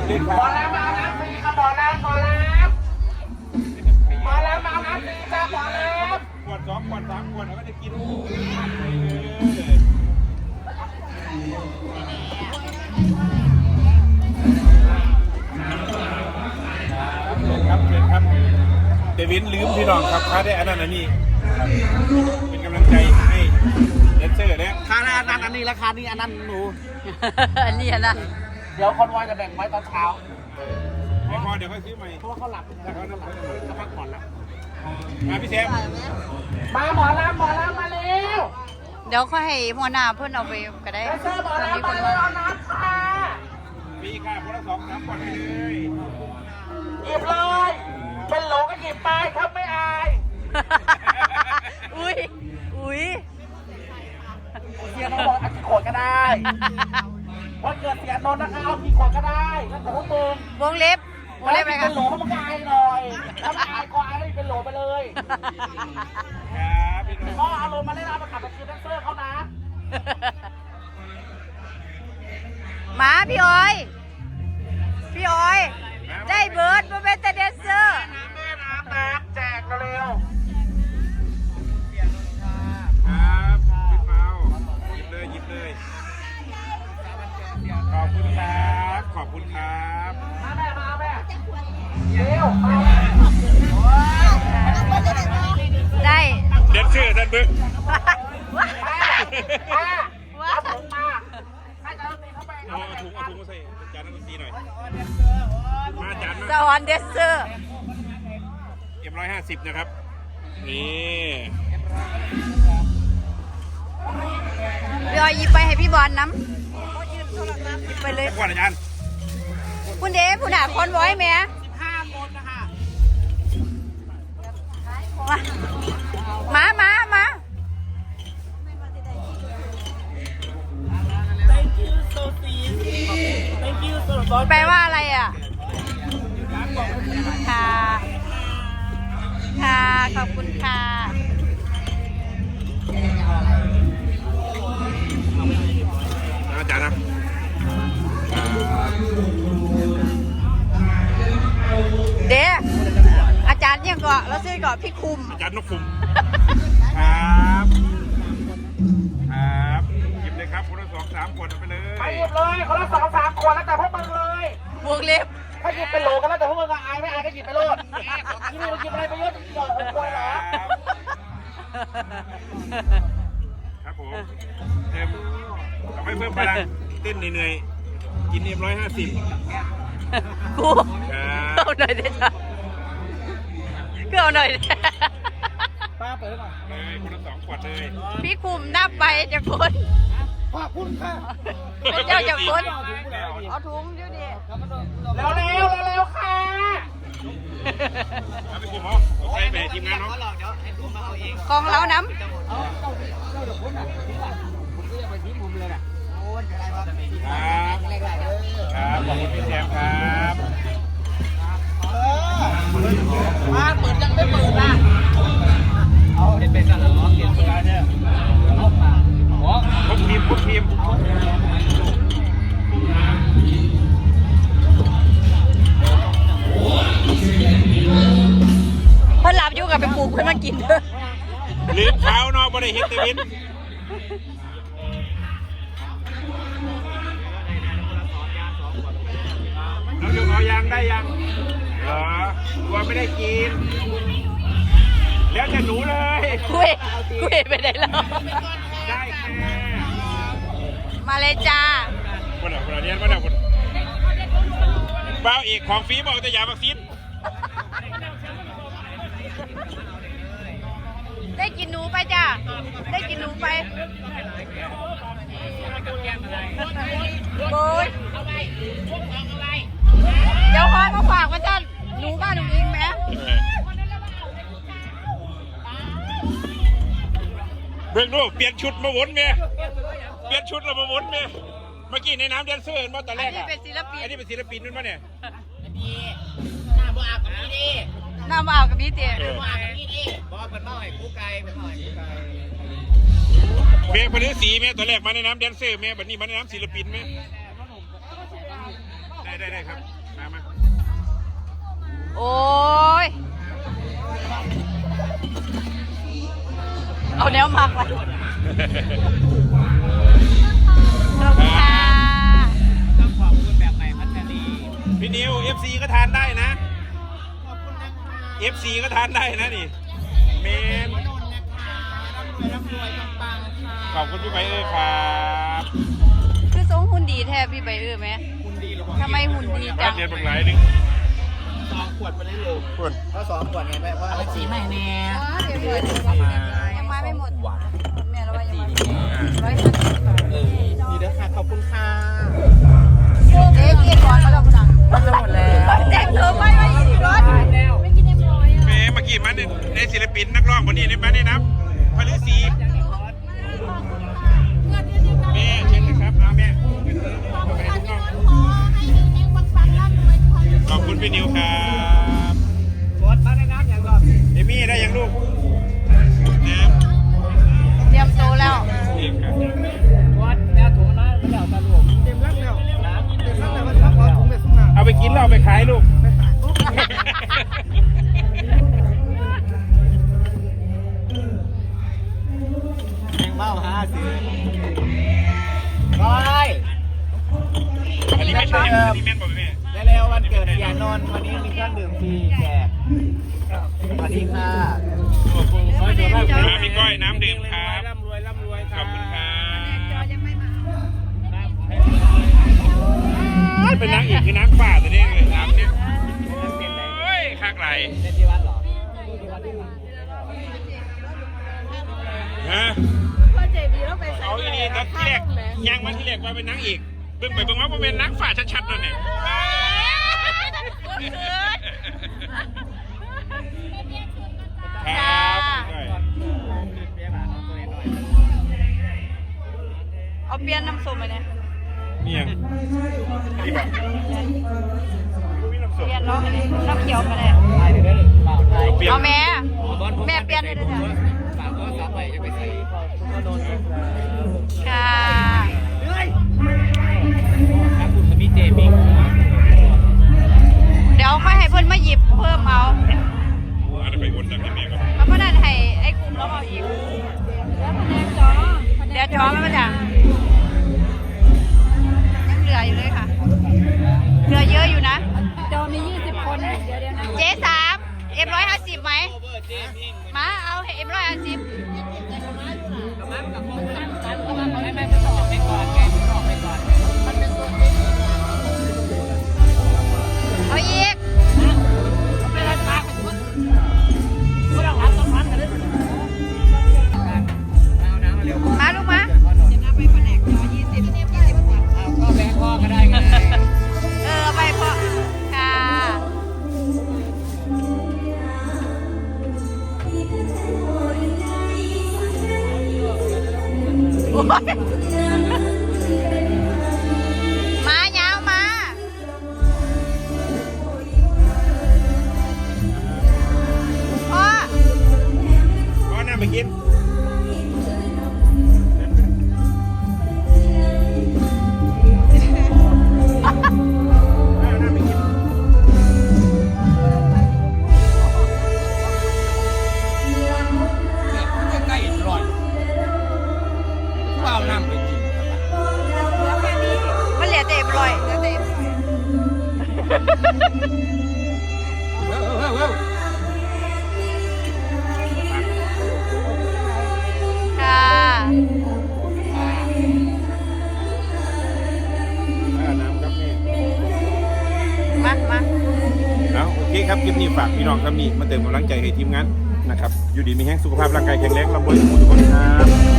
บเลยครัอบลำมาเอาน้ำฟรีค่ะหมอลำหมอลำหมอลำมาเอาน้ำฟรีจ้าหมอลำขวดสองขวดสามขวดเราก็จะกินครับเชิญครับเดวินลืมพี่น้องครับค้าได้อันนั้นอันนี้เป็นกำลังใจให้แดนเซอร์และค่าอันนั้นอันนี้ราคานี้อันนั้นหนูอันนี้นะ เดี๋ยวคอนวอยจะแบ่งไว้ตอนเช้าไม่พอเดี๋ยวค่อยซื้อใหม่เพราะว่าเขาหลับแล้วเขาจะพักผ่อนแล้วมาพี่แซมมาหมอลำหมอลำมาเร็วเดี๋ยวเขาให้หัวหน้าเพิ่นเอาไปก็ได้แดนเซอร์หมอตอนนี้ลำคมานเร็มาวเอาน้ำค่ะมีค่ะคนละสองสามขวดไปเลยหยิบเลยเป็นโหลก็หยิบไปครับไม่อายอุ้ยอุ้ยเสียน้องบอกเอากี่ขวดก็ได้ วันเกิดเสียนนท์นะคะเอากี่ขวดก็ได้แล้วแต่พวกมึงวงเล็บวงเล็บอะไรเป็กันนโหลให้มันก็อายหน่อยถ้าไม่อายก็อายให้เป็นโหลไปเลยครับพี่น้องก็เอาลงมาเล่นเอามาขับไปคืนแดนเซอร์เขานะหมาพี่อ้อย อบคุณครับ ขอบคุณครับมาแม่มาแม่เร็วมาได้เดนเซอร์ท่านบึ้งแม่เอาถุงมาให้เจ้าหน้าที่เข้าไปเอาเอาถุงเอาถุงมาใส่จานน้ำตีหน่อยมาจานสมาวรรค์แดนเซอร์เอ็มร้อยห้าสิบนะครับ นี่พี่อ้อยหยิบไปให้พี่บอลน้ำหยิบ ไปเลยจักรวาลอาจารย์คุณเดฟคุณหาคนไว้ไหมห้าคนนะคะมามามา Thank you so sweet Thank you so much แปลว่าอะไรอะ ค่ะ ค่ะ ขอบคุณค่ะ อาจารย์นะ เด้อาจารย์ยังก็แล้วซื้อก่อนพี่คุม อาจารย์นกคุม ครับครับหยิบเลยครับคนละสองสามขวดเอาไปเลย ไปหยิบเลยคนละสองสามขวดแล้วแต่พวกมึงเลย บวกเล็บถ้าหยิบเป็นโหลกันแล้วแต่พวกมึงอะอายไม่อายก็หยิบไปโลดที่นี่มันหยิบอะไรไปเยอะเยอะควยเหรอครับผมเต็มเอาไม่เพิ่มพลังเต้นเหนื่อยๆ กินเอ็มร้อยห้าสิบกูครับเอาหน่อยได้จ้ะก็เอาหน่อยป้าเปิดก่อนเลยคนละสองขวดเลยพี่คุมนับไปจากคนขอบคุณค่ะเป็นเจ้าจากคนเอาถุงเดี๋ยวดิเร็วเร็วเร็วๆค่ะเอาไปคุมเหรอโอเคไปทีมงานเนาะกองเล้าน้ ครับครับขอบคุณพี่แซมครับป้าเปิดยังไม่เปิดอะครบทีมครบทีมำเพิ่นหลับอยู่กับไปปลูกเพิ่นมากินเด้อลืมขาวเนาะบ่ได้เห็นแตะวิน เราอยู่เอายังได้ยังเหรอกลัวไม่ได้กิน แล้วแต่หนูเลย คุยคุยไปไหนแล้ว ได้แค่มาเลยจ้า คนละคนละเรียนมาแล้วคนเป้าเอกของฟรีบอกแต่ยาวัคซีนได้กินหนูไปจ้า ได้กินหนูไปโอ้ยเขวาฝากว่าจ้าหนูบ้านหนูยิงไหมเบิ่งดูเปลี่ยนชุดมาวนเมียเปลี่ยนชุดแล้วมาวนเมียเมื่อกี้ในน้ำแดนเซอร์เห็นมาตอนแรอันกนี้อะเป็นศิลปินอันนี้เป็นศิลปินนู่นมาเนี่ยน้ำมาเอากับพี่เตี๋ยเออเมียเป็นฤาษีเมียตอนแรกมาในน้ำแดนเซอร์เมียบัดนี้มาในน้ำศิลปินเมียได้ได้ได้ครับ โอ้ย เอาแนวมากไปขอบคุณค่ะต้องขอบคุณแบบใหม่พัชรีพี่นิว FC ก็ทานได้นะ FC ก็ทานได้นะนี่เมนนนท์นะคะร่ำรวยร่ำรวยปังๆค่ะ ขอบคุณพี่ไปเอ้ยครับ คือทรงหุ่นดีแทบพี่ใบเออไหมคุณดีหรอ ทำไมหุ่นดีบ้าจันงเรียนบักหลายหนึงสองขวดไปได้เลยคุณก็สองขวดไงแม่ว่าสีใหม่แน่เดี๋ยวเดี๋ยวยังมาไม่หมดแม่เราว่ายังมาร้อยห้าสิบบาทเออดีเด้อค่ะขอบคุณค่ะเจ๊กินก่อนมาแล้วคุณอะก็จะหมดแล้วแจกเธอไม่ไม่อีกรถแล้วไม่กินเอ็มร้อยอะแหม่เมื่อกี้มันในในศิลปินนักร้องคนนี้ในบ้านนี่นับพฤศ พี่นิวครับกดมาในน้ำอย่างก่อนเอมี่ได้ยังลูก น้ำเตรียมโตแล้วำนี่ครับกดแม่ถุงน้ำมันเดี๋ยวตะลุมเต็มรักแล้วน้ำเต็มรักแล้วมันรักแล้วถุงเม็ดสุกเอาไปกินแล้วเอาไปขายลูกแมงเบ้าห้าสิร้อยอันนี้ไม่ใช่อันนี้แม่นบอกแม่และแล้ว วันเกิดเสียนนท์วันนี้มีเครื่องดื่มฟรีแจกสวัสดีค่ะขอบคุณครับพี่ก้อยน้ำดื่มครับร่ำรวยร่ำรวยขอบคุณครับยังไม่มาเป็นนางเอกคือนางฝ่าตัวนี้เลยน้ำเนี่ยโอ้ยคักไหลเป็นที่วัดเหรอฮะพ่อเจบีแล้วไปใส่เอาอีนี่ตอนที่แรกยังมาที่แรกว่าเป็นนางเอกเบิ่งไปเบิ่งมาว่าเป็นนางฝ่าชัดๆนั่นเนี่ย เอาเปลี่ยนน้ำส้มไปเนี่ยนี่ยังนี่แบบรู้มีน้ำส้มเปลี่ยนเนาะน้ำเขียวไปเลยไทยเด้อเปล่าไทยเปลี่ยนเอาแม่แม่เปลี่ยนให้ด้วยจ้ะฝากก็ซับไปจะไปใส่คุณก็โดนค่ะเฮ้ยถ้าคุณทมีเจมิงเดี๋ยวค่อยให้เพื่อนมาหยิบเพิ่มเอาอาจจะไปวนดังนี้แม่ครับแล้วก็นั่นให้ไอ้กลุ่มแล้วเอาอีกแล้วคะแนนจอเดี๋ยวจอมันมาจ้ะ บไหมมาเอาเอ็มร้อยห้าสิบไม่ไม่ไม่ต้องออกไปก่อนไงต้องออกไปก่อน ฝากพี่น้องครับนี่มาเติมกำลังใจให้ทีมงานนะครับ อยู่ดีมีแห้งสุขภาพร่างกายแข็งแรงร่ำรวยทุกคนทุกคนครับ